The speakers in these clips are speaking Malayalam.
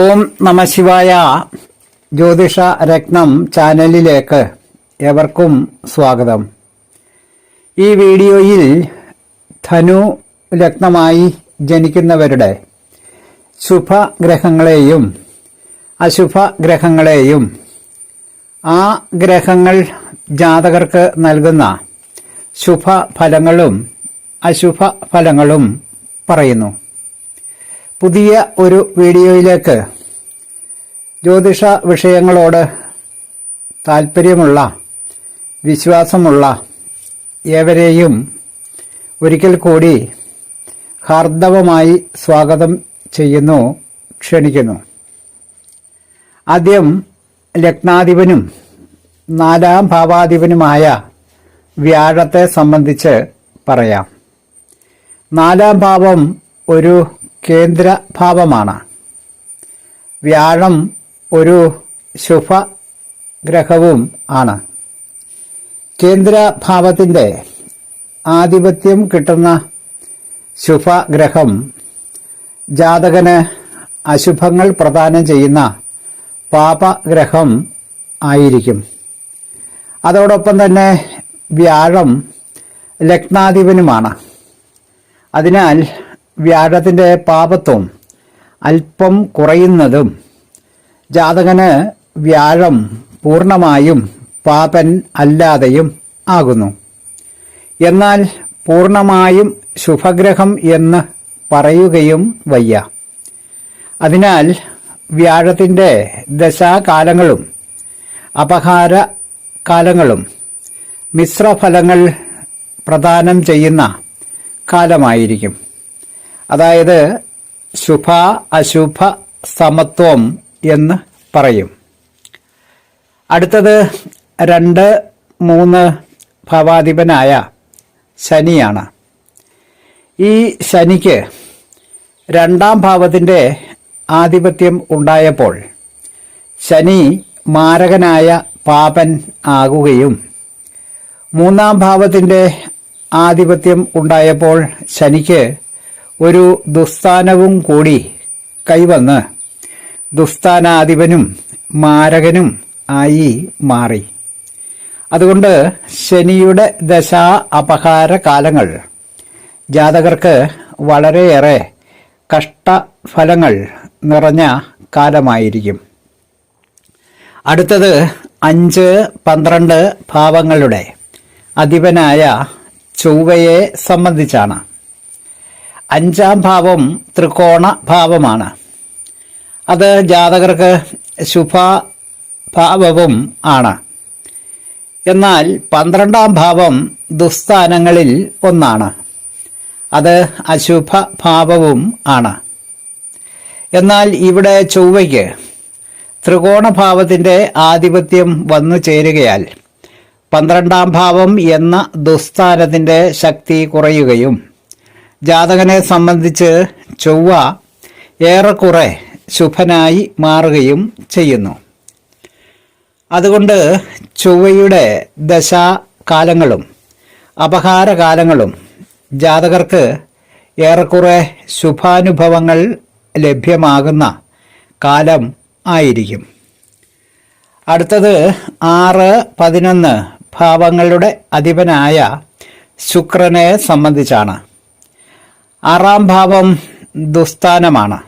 ഓം നമശിവായ ജ്യോതിഷ രത്നം ചാനലിലേക്ക് ഏവർക്കും സ്വാഗതം. ഈ വീഡിയോയിൽ ധനു ലഗ്നമായി ജനിക്കുന്നവരുടെ ശുഭഗ്രഹങ്ങളെയും അശുഭഗ്രഹങ്ങളെയും ആ ഗ്രഹങ്ങൾ ജാതകർക്ക് നൽകുന്ന ശുഭഫലങ്ങളും അശുഭഫലങ്ങളും പറയുന്നു. പുതിയ ഒരു വീഡിയോയിലേക്ക് ജ്യോതിഷ വിഷയങ്ങളോട് താല്പര്യമുള്ള വിശ്വാസമുള്ള ഏവരെയും ഒരിക്കൽ കൂടി ഹാർദവമായി സ്വാഗതം ചെയ്യുന്നു ക്ഷണിക്കുന്നു. ആദ്യം ലഗ്നാധിപനും നാലാം ഭാവാധിപനുമായ വ്യാഴത്തെ സംബന്ധിച്ച് പറയാം. നാലാം ഭാവം ഒരു കേന്ദ്ര ഭാവമാണ് വ്യാഴം ഒരു ശുഭ ഗ്രഹവും ആണ്. കേന്ദ്രഭാവത്തിന്റെ ആധിപത്യം കിട്ടുന്ന ശുഭഗ്രഹം ജാതകന് അശുഭങ്ങൾ പ്രദാനം ചെയ്യുന്ന പാപഗ്രഹം ആയിരിക്കും. അതോടൊപ്പം തന്നെ വ്യാഴം ലഗ്നാധിപനുമാണ്. അതിനാൽ വ്യാഴത്തിന്റെ പാപത്വം അല്പം കുറയുന്നതും ജാതകന് വ്യാഴം പൂർണമായും പാപൻ അല്ലാതെയും ആകുന്നു. എന്നാൽ പൂർണമായും ശുഭഗ്രഹം എന്ന് പറയുകയും വയ്യ. അതിനാൽ വ്യാഴത്തിന്റെ ദശാകാലങ്ങളും അപഹാര കാലങ്ങളും മിശ്രഫലങ്ങൾ പ്രദാനം ചെയ്യുന്ന കാലമായിരിക്കും. അതായത് ശുഭ അശുഭ സമത്വം എന്ന് പറയും. അടുത്തത് രണ്ട് മൂന്ന് ഭവാധിപനായ ശനിയാണ്. ഈ ശനിക്ക് രണ്ടാം ഭാവത്തിന്റെ ആധിപത്യം ഉണ്ടായപ്പോൾ ശനി മാരകനായ പാപൻ ആകുകയും മൂന്നാം ഭാവത്തിന്റെ ആധിപത്യം ഉണ്ടായപ്പോൾ ശനിക്ക് ഒരു ദുസ്ഥാനവും കൂടി കൈവന്ന് ദുസ്ഥാനാധിപനും മാരകനും ആയി മാറി. അതുകൊണ്ട് ശനിയുടെ ദശാ അപഹാര കാലങ്ങൾ ജാതകർക്ക് വളരെയേറെ കഷ്ടഫലങ്ങൾ നിറഞ്ഞ കാലമായിരിക്കും. അടുത്തത് അഞ്ച് പന്ത്രണ്ട് ഭാവങ്ങളുടെ അധിപനായ ചൊവ്വയെ സംബന്ധിച്ചാണ്. അഞ്ചാം ഭാവം ത്രികോണ ഭാവമാണ്. അത് ജാതകർക്ക് ശുഭ ഭാവവും ആണ്. എന്നാൽ പന്ത്രണ്ടാം ഭാവം ദുസ്ഥാനങ്ങളിൽ ഒന്നാണ്. അത് അശുഭ ഭാവവും ആണ്. എന്നാൽ ഇവിടെ ചൊവ്വയ്ക്ക് ത്രികോണഭാവത്തിന്റെ ആധിപത്യം വന്നു ചേരുകയാൽ പന്ത്രണ്ടാം ഭാവം എന്ന ദുസ്ഥാനത്തിന്റെ ശക്തി കുറയുകയും ജാതകനെ സംബന്ധിച്ച് ചൊവ്വ ഏറെക്കുറെ ശുഭനായി മാറുകയും ചെയ്യുന്നു. അതുകൊണ്ട് ചൊവ്വയുടെ ദശാകാലങ്ങളും അപഹാരകാലങ്ങളും ജാതകർക്ക് ഏറെക്കുറെ ശുഭാനുഭവങ്ങൾ ലഭ്യമാകുന്ന കാലം ആയിരിക്കും. അടുത്തത് ആറ് പതിനൊന്ന് ഭാവങ്ങളുടെ അധിപനായ ശുക്രനെ സംബന്ധിച്ചാണ്. ആറാം ഭാവം ദുസ്ഥാനമാണ്.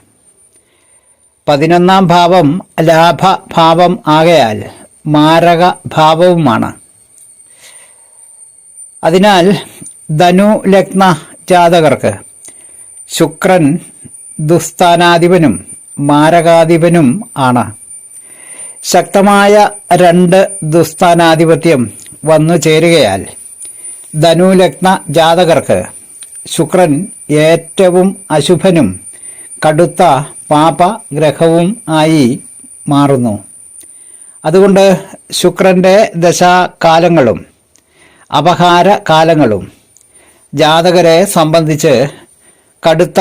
പതിനൊന്നാം ഭാവം ലാഭഭാവം ആകയാൽ മാരക ഭാവവുമാണ് അതിനാൽ ധനു ലഗ്ന ജാതകർക്ക് ശുക്രൻ ദുസ്ഥാനാധിപനും മാരകാധിപനും ആണ്. ശക്തമായ രണ്ട് ദുസ്ഥാനാധിപത്യം വന്നു ചേരുകയാൽ ധനുലഗ്ന ജാതകർക്ക് ശുക്രൻ ഏറ്റവും അശുഭനും കടുത്ത പാപഗ്രഹവും ആയി മാറുന്നു. അതുകൊണ്ട് ശുക്രന്റെ ദശാകാലങ്ങളും അപഹാര കാലങ്ങളും ജാതകരെ സംബന്ധിച്ച് കടുത്ത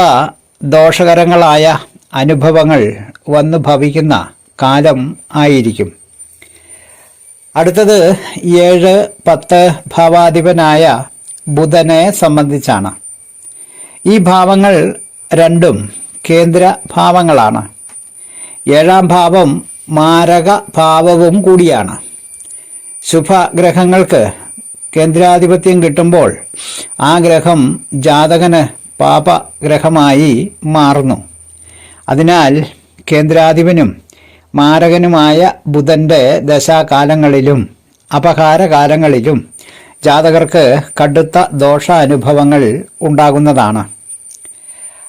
ദോഷകരങ്ങളായ അനുഭവങ്ങൾ വന്നു ഭവിക്കുന്ന കാലം ആയിരിക്കും. അടുത്തത് ഏഴ് പത്ത് ഭാവാധിപനായ ബുധനെ സംബന്ധിച്ചാണ്. ഈ ഭാവങ്ങൾ രണ്ടും കേന്ദ്ര ഭാവങ്ങളാണ്. ഏഴാം ഭാവം മാരക ഭാവവും കൂടിയാണ്. ശുഭഗ്രഹങ്ങൾക്ക് കേന്ദ്രാധിപത്യം കിട്ടുമ്പോൾ ആ ഗ്രഹം ജാതകന് പാപഗ്രഹമായി മാറുന്നു. അതിനാൽ കേന്ദ്രാധിപനും മാരകനുമായ ബുധന്റെ ദശാകാലങ്ങളിലും അപകാരകാലങ്ങളിലും ജാതകർക്ക് കടുത്ത ദോഷ അനുഭവങ്ങൾ ഉണ്ടാകുന്നതാണ്.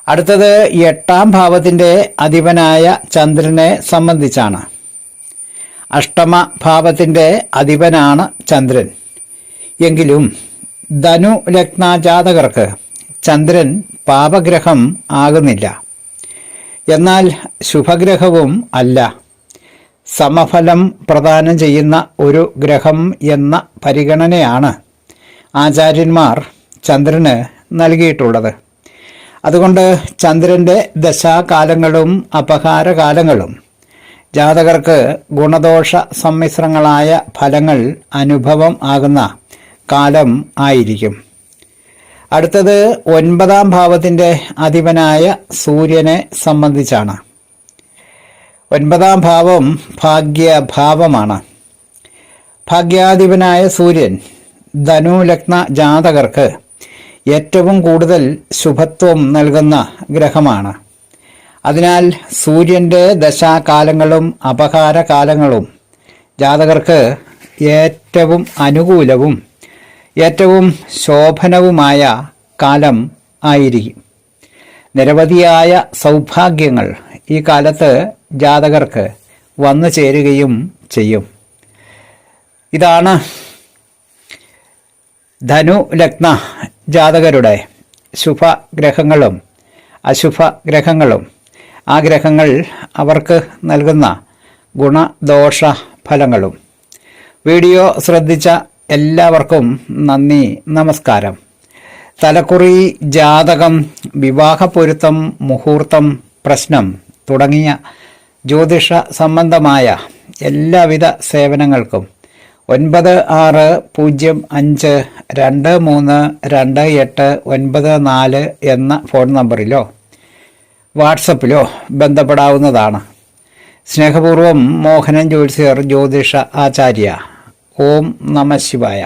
അടുത്തത് എട്ടാം ഭാവത്തിന്റെ അധിപനായ ചന്ദ്രനെ സംബന്ധിച്ചാണ്. അഷ്ടമ ഭാവത്തിന്റെ അധിപനാണ് ചന്ദ്രൻ. എങ്കിലും ധനു ലഗ്ന ജാതകർക്ക് ചന്ദ്രൻ പാപഗ്രഹം ആകുന്നില്ല. എന്നാൽ ശുഭഗ്രഹവും അല്ല. സമഫലം പ്രദാനം ചെയ്യുന്ന ഒരു ഗ്രഹം എന്ന പരിഗണനയാണ് ആചാര്യന്മാർ ചന്ദ്രന് നൽകിയിട്ടുള്ളത്. അതുകൊണ്ട് ചന്ദ്രന്റെ ദശാകാലങ്ങളും അപഹാരകാലങ്ങളും ജാതകർക്ക് ഗുണദോഷ സമ്മിശ്രങ്ങളായ ഫലങ്ങൾ അനുഭവം ആകുന്ന കാലം ആയിരിക്കും. അടുത്തത് ഒൻപതാം ഭാവത്തിന്റെ അധിപനായ സൂര്യനെ സംബന്ധിച്ചാണ്. ഒൻപതാം ഭാവം ഭാഗ്യഭാവമാണ്. ഭാഗ്യാധിപനായ സൂര്യൻ ധനു ലഗ്ന ജാതകർക്ക് ഏറ്റവും കൂടുതൽ ശുഭത്വം നൽകുന്ന ഗ്രഹമാണ്. അതിനാൽ സൂര്യന്റെ ദശാകാലങ്ങളും അപഹാരകാലങ്ങളും ജാതകർക്ക് ഏറ്റവും അനുകൂലവും ഏറ്റവും ശോഭനവുമായ കാലം ആയിരിക്കും. നിരവധിയായ സൗഭാഗ്യങ്ങൾ ഈ കാലത്ത് ജാതകർക്ക് വന്നു ചേരുകയും ചെയ്യും. ഇതാണ് ധനു ലഗ്ന ജാതകരുടെ ശുഭ ഗ്രഹങ്ങളും അശുഭ ഗ്രഹങ്ങളും ആ ഗ്രഹങ്ങൾ അവർക്ക് നൽകുന്ന ഗുണദോഷ ഫലങ്ങളും വീഡിയോ ശ്രദ്ധിച്ച എല്ലാവർക്കും നന്ദി നമസ്കാരം. തലക്കുറി ജാതകം വിവാഹപ്പൊരുത്തം മുഹൂർത്തം പ്രശ്നം തുടങ്ങിയ ജ്യോതിഷ സംബന്ധമായ എല്ലാവിധ സേവനങ്ങൾക്കും ഒൻപത് ആറ് പൂജ്യം അഞ്ച് രണ്ട് മൂന്ന് രണ്ട് എട്ട് ഒൻപത് നാല് എന്ന ഫോൺ നമ്പറിലോ വാട്സപ്പിലോ ബന്ധപ്പെടാവുന്നതാണ്. സ്നേഹപൂർവം മോഹനൻ ജ്യോത്സ്യർ ജ്യോതിഷ ആചാര്യ. ഓം നമ ശിവായ.